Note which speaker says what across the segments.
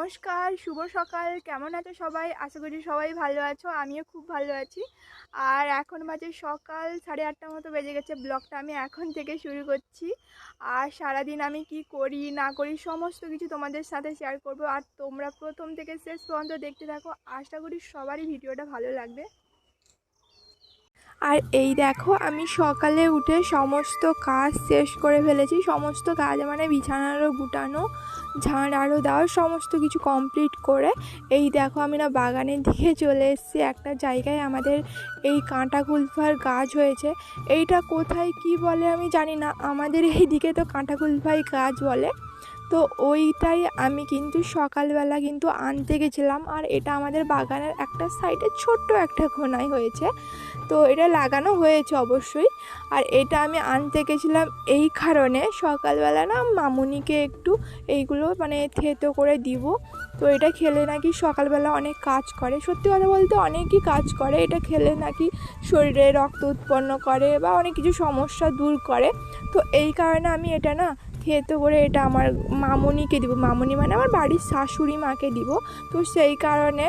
Speaker 1: নমস্কার, শুভ সকাল। কেমন আছো সবাই? আশা করি সবাই ভালো আছো, আমিও খুব ভালো আছি। আর এখন বাজে সকাল, সাড়ে আটটার মতো বেজে গেছে, ব্লগটা আমি এখন থেকে শুরু করছি। আর সারাদিন আমি কি করি, না করি, সমস্ত কিছু তোমাদের সাথে শেয়ার করব। আর তোমরা প্রথম থেকে শেষ পর্যন্ত দেখতে থাকো। আশা করি সবারই ভিডিওটা ভালো লাগবে। আর এই দেখো, আমি সকালে উঠে সমস্ত কাজ শেষ করে ফেলেছি। সমস্ত কাজ মানে বিছানারও গুটানো ঝাড় আরও দেওয়া, সমস্ত কিছু কমপ্লিট করে। এই দেখো, আমি না বাগানের দিকে চলে এসেছি। একটা জায়গায় আমাদের এই কাঁটা কুলফার গাছ হয়েছে। এইটা কোথায় কি বলে আমি জানি না। আমাদের এই দিকে তো কাঁটা কুলফাই গাছ বলে। তো ওইটাই আমি কিন্তু সকালবেলা কিন্তু আনতে গেছিলাম। আর এটা আমাদের বাগানের একটা সাইডে ছোট্ট একটা কোনায় হয়েছে। তো এটা লাগানো হয়েছে অবশ্যই। আর এটা আমি আনতে গেছিলাম এই কারণে সকালবেলা না মামুনিকে একটু এইগুলো মানে থেতো করে দিব। তো এটা খেলে নাকি সকালবেলা অনেক কাজ করে। সত্যি কথা বলতে অনেকই কাজ করে। এটা খেলে নাকি শরীরে রক্ত উৎপন্ন করে বা অনেক কিছু সমস্যা দূর করে। তো এই কারণে আমি এটা না থেতো করে এটা আমার মামুনিকে দিব। মামুনি মানে আমার বাড়ির শাশুড়ি মাকে দিব। তো সেই কারণে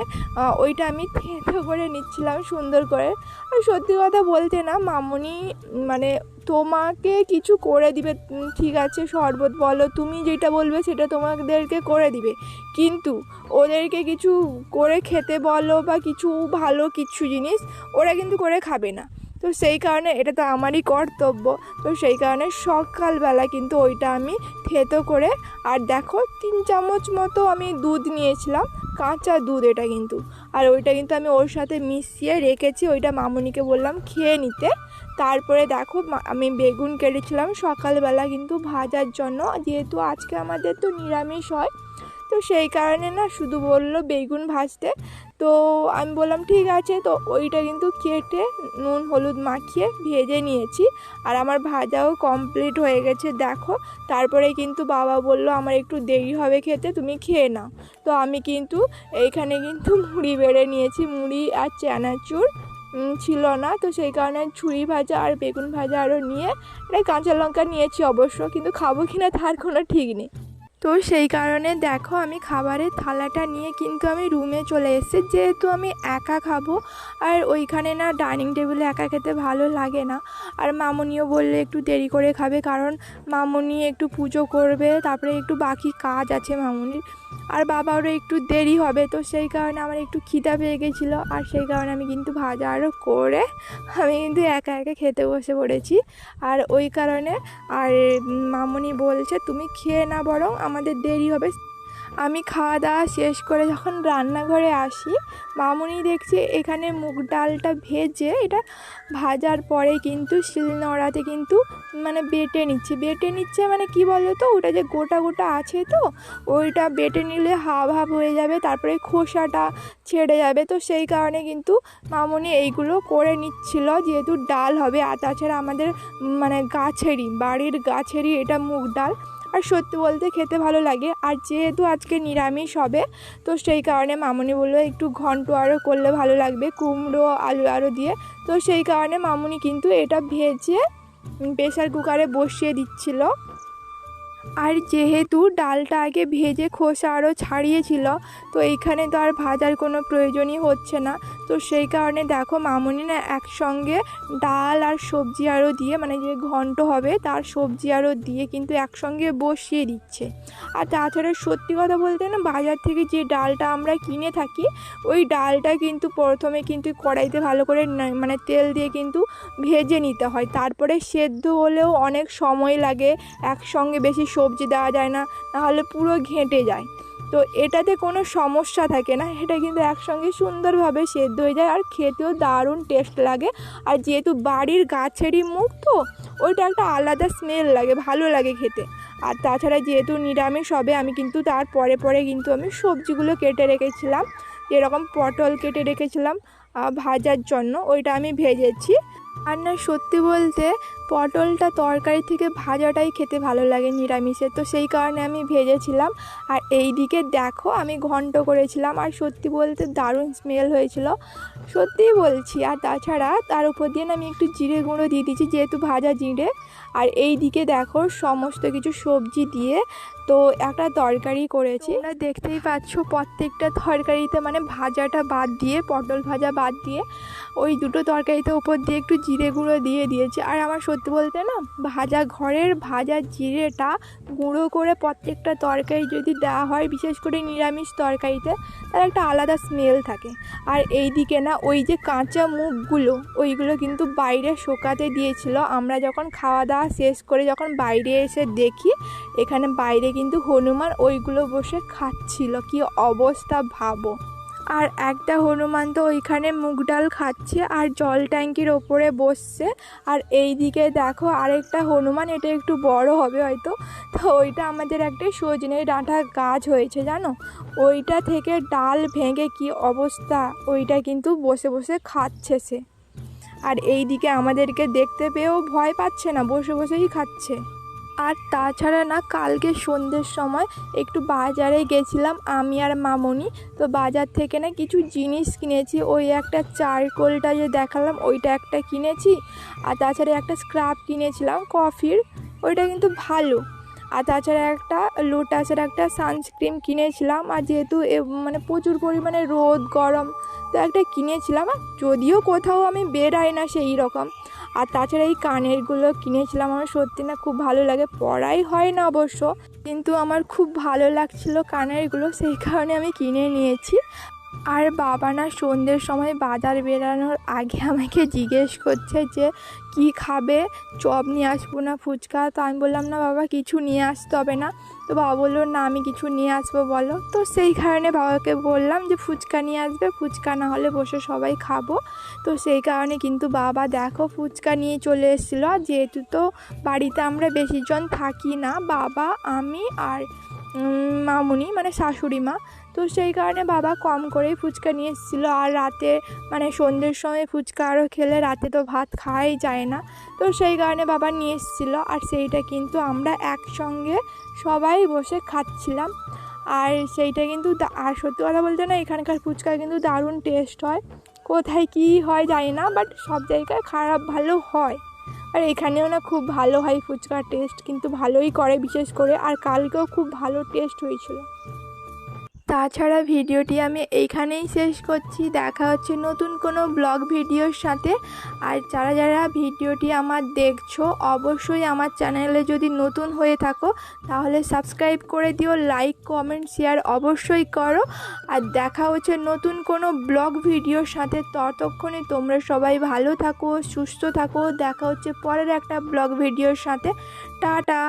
Speaker 1: ওইটা আমি থেতো করে নিচ্ছিলাম সুন্দর করে। আর সত্যি কথা বলতে না, মামুনি মানে তোমাকে কিছু করে দিবে ঠিক আছে, শরবত বলো, তুমি যেটা বলবে সেটা তোমাদেরকে করে দিবে। কিন্তু ওদেরকে কিছু করে খেতে বলো বা কিছু ভালো কিছু জিনিস, ওরা কিন্তু করে খাবে না। তো সেই কারণে এটা তো আমারই কর্তব্য। তো সেই কারণে সকালবেলা কিন্তু ওইটা আমি থেতো করে আর দেখো তিন চামচ মতো আমি দুধ নিয়েছিলাম, কাঁচা দুধ এটা কিন্তু। আর ওইটা কিন্তু আমি ওর সাথে মিশিয়ে রেখেছি, ওইটা মামুনিকে বললাম খেয়ে নিতে। তারপরে দেখো আমি বেগুন কেটেছিলাম সকালবেলা কিন্তু ভাজার জন্য। যেহেতু আজকে আমাদের তো নিরামিষ হয় তো সেই কারণে না শুধু বলল বেগুন ভাজতে। তো আমি বললাম, ঠিক আছে। তো ওইটা কিন্তু কেটে নুন, হলুদ মাখিয়ে ভেজে নিয়েছি। আর আমার ভাজাও কমপ্লিট হয়ে গেছে, দেখো। তারপরে কিন্তু বাবা বলল, আমার একটু দেরি হবে খেতে, তুমি খেয়ে নাও। তো আমি কিন্তু এইখানে কিন্তু মুড়ি বেড়ে নিয়েছি, মুড়ি আর চানাচুর ছিল না। তো সেই কারণে ছুরি ভাজা আর বেগুন ভাজা আরও নিয়ে, একটা কাঁচা লঙ্কা নিয়েছি অবশ্য, কিন্তু খাব কি না তার কোনো ঠিক নেই। তো সেই কারণে দেখো আমি খাবারের থালাটা নিয়ে কিন্তু আমি রুমে চলে এসেছি। যেহেতু আমি একা খাব, আর ওইখানে না ডাইনিং টেবিলে একা খেতে ভালো লাগে না। আর মামুনিও বললে একটু দেরি করে খাবে, কারণ মামুনি একটু পুজো করবে, তারপরে একটু বাকি কাজ আছে মামুনির। আর বাবারও একটু দেরি হবে, তো সেই কারণে আমার একটু খিদা পেয়ে গেছিল। আর সেই কারণে আমি কিন্তু ভাজা আরও করে আমি কিন্তু একা একা খেতে বসে পড়েছি। আর ওই কারণে, আর মামনি বলছে, তুমি খেয়ে না বরং আমাদের দেরি হবে। আমি খাওয়া দাওয়া শেষ করে যখন রান্নাঘরে আসি, মামুনি দেখছি এখানে মুগ ডালটা ভেজে এটা ভাজার পরে কিন্তু শিলনোড়াতে কিন্তু মানে বেটে নিচ্ছে। বেটে নিচ্ছে মানে কি বলো তো ওটা যে গোটা গোটা আছে তো, ওইটা বেটে নিলে হাব হাব হয়ে যাবে, তারপরে খোসাটা ছেড়ে যাবে। তো সেই কারণে কিন্তু মামুনি এইগুলো করে নিচ্ছিল যেহেতু ডাল হবে। আর তাছাড়া আমাদের মানে গাছেরই, বাড়ির গাছেরই এটা মুগ ডাল। আর সত্যি বলতে খেতে ভালো লাগে। আর যেহেতু আজকে নিরামিষ হবে, তো সেই কারণে মামুনি বলল একটু ঘন্ট আরও করলে ভালো লাগবে, কুমড়ো, আলু আরও দিয়ে। তো সেই কারণে মামুনি কিন্তু এটা ভেজে প্রেশার কুকারে বসিয়ে দিচ্ছিল। আর যেহেতু ডালটা আগে ভেজে খোসা আরও ছাড়িয়েছিল, তো এইখানে তো আর ভাজার কোনো প্রয়োজনই হচ্ছে না। তো সেই কারণে দেখো মামুনি না একসঙ্গে ডাল আর সবজি আরও দিয়ে মানে যে ঘন্ট হবে তার সবজি আরও দিয়ে কিন্তু একসঙ্গে বসিয়ে দিচ্ছে। আর তাছাড়া সত্যি কথা বলতে না, বাজার থেকে যে ডালটা আমরা কিনে থাকি, ওই ডালটা কিন্তু প্রথমে কিন্তু কড়াইতে ভালো করে মানে তেল দিয়ে কিন্তু ভেজে নিতে হয়। তারপরে সেদ্ধ হলেও অনেক সময় লাগে, একসঙ্গে বেশি সবজি দেওয়া যায় না, নাহলে পুরো ঘেঁটে যায়। তো এটাতে কোনো সমস্যা থাকে না। এটা কিন্তু একসঙ্গে সুন্দরভাবে সেদ্ধ হয়ে যায় আর খেতেও দারুণ টেস্ট লাগে। আর যেহেতু বাড়ির গাছেরই মুখ তো, ওইটা একটা আলাদা স্মেল লাগে, ভালো লাগে খেতে। আর তাছাড়া যেহেতু নিরামিষ হবে, আমি কিন্তু তার পরে পরে কিন্তু আমি সবজিগুলো কেটে রেখেছিলাম। এরকম পটল কেটে রেখেছিলাম ভাজার জন্য, ওইটা আমি ভেজেছি। আর না, সত্যি বলতে পটলটা তরকারি থেকে ভাজাটাই খেতে ভালো লাগে নিরামিষে। তো সেই কারণে আমি ভেজেছিলাম। আর এই দিকে দেখো আমি ঘন্ট করেছিলাম। আর সত্যি বলতে দারুণ স্মেল হয়েছিল। সত্যিই বলছি। আর তাছাড়া তার উপর দিয়ে আমি একটু জিরে গুঁড়ো দিয়ে দিয়েছি, যেহেতু ভাজা জিরে। আর এই দিকে দেখো সমস্ত কিছু সবজি দিয়ে তো একটা তরকারি করেছি। তোমরা দেখতেই পাচ্ছ প্রত্যেকটা তরকারিতে মানে ভাজাটা বাদ দিয়ে, পটল ভাজা বাদ দিয়ে, ওই দুটো তরকারিতে উপর দিয়ে একটু জিরে গুঁড়ো দিয়ে দিয়েছি। আর আমার সত্যি বলতে না, ভাজা ঘরের ভাজা জিরেটা গুঁড়ো করে প্রত্যেকটা তরকারি যদি দেওয়া হয়, বিশেষ করে নিরামিষ তরকারিতে তার একটা আলাদা স্মেল থাকে। আর এই দিকে না, ওই যে কাঁচা মুখগুলো, ওইগুলো কিন্তু বাইরে শোকাতে দিয়েছিল। আমরা যখন খাওয়া দাওয়া শেষ করে যখন বাইরে এসে দেখি, এখানে বাইরে কিন্তু হনুমান ওইগুলো বসে খাচ্ছিল। কি অবস্থা ভাবো। আর একটা হনুমান তো ওইখানে মুগ ডাল খাচ্ছে আর জল ট্যাঙ্কির ওপরে বসছে। আর এই দিকে দেখো আরেকটা হনুমান, এটা একটু বড় হবে হয়তো। তো ওইটা আমাদের একটা সজনে ডাঁটা গাছ হয়েছে, জানো? ওইটা থেকে ডাল ভেঙে কি অবস্থা? ওইটা কিন্তু বসে বসে খাচ্ছে সে। আর এই দিকে আমাদেরকে দেখতে পেয়েও ভয় পাচ্ছে না, বসে বসেই খাচ্ছে। আর তাছাড়া না কালকে সন্ধ্যের সময় একটু বাজারে গেছিলাম আমি আর মামনি। তো বাজার থেকে না কিছু জিনিস কিনেছি, ওই একটা চারকোলটা যে দেখালাম ওইটা একটা কিনেছি। আর তাছাড়া একটা স্ক্রাব কিনেছিলাম, কফির, ওইটা কিন্তু ভালো। আর তাছাড়া একটা লোটাসের একটা সানস্ক্রিন কিনেছিলাম, আর যেহেতু মানে প্রচুর পরিমাণে রোদ, গরম, তো একটা কিনেছিলাম। আর যদিও কোথাও আমি বেরাই না সেই রকম আর তাছাড়া এই কানেরগুলো কিনেছিলাম, আমার সত্যি না খুব ভালো লাগে। পড়াই হয় না অবশ্য, কিন্তু আমার খুব ভালো লাগছিল কানেরগুলো, সেই কারণে আমি কিনে নিয়েছি। আর বাবা না সন্ধ্যের সময় বাজার বেরানোর আগে আমাকে জিজ্ঞেস করছে যে, কি খাবে? চপ নিয়ে আসব না ফুচকা? তো আমি বললাম, না বাবা, কিছু নিয়ে আসতে হবে না। তো বাবা বলল, না, আমি কিছু নিয়ে আসব, বলো। তো সেই কারণে বাবাকে বললাম যে, ফুচকা নিয়ে আসবে, ফুচকা না হলে বসে সবাই খাব। তো সেই কারণে কিন্তু বাবা, দেখো, ফুচকা নিয়ে চলে এসেছিল। আর যেহেতু তো বাড়িতে আমরা বেশিজন থাকি না, বাবা, আমি আর মামুনি মানে শাশুড়ি মা তো সেই কারণে বাবা কম করেই ফুচকা নিয়ে এসেছিল। আর রাতে মানে সন্ধ্যের সময় ফুচকা আরও খেলে রাতে তো ভাত খাওয়াই যায় না। তো সেই কারণে বাবা নিয়ে এসেছিল। আর সেইটা কিন্তু আমরা একসঙ্গে সবাই বসে খাচ্ছিলাম। আর সেইটা কিন্তু আর সত্যি কথা বলতে না, এখানকার ফুচকা কিন্তু দারুণ টেস্ট হয়। কোথায় কী হয় জানি না বাট সব জায়গায় খারাপ ভালো হয়। আর এখানেও না খুব ভালো হয় ফুচকার টেস্ট কিন্তু ভালোই করে বিশেষ করে। আর কালকেও খুব ভালো টেস্ট হয়েছিল। তাছাড়া ভিডিওটি আমি এইখানেই শেষ করছি। দেখা হচ্ছে নতুন কোনো ব্লগ ভিডিওর সাথে। আর যারা যারা ভিডিওটি আমার দেখছ, অবশ্যই আমার চ্যানেলে যদি নতুন হয়ে থাকো, তাহলে সাবস্ক্রাইব করে দিও, লাইক, কমেন্ট, শেয়ার অবশ্যই করো। আর দেখা হচ্ছে নতুন কোনো ব্লগ ভিডিওর সাথে। ততক্ষণে তোমরা সবাই ভালো থাকো, সুস্থ থাকো। দেখা হচ্ছে পরের একটা ব্লগ ভিডিওর সাথে। টাটা।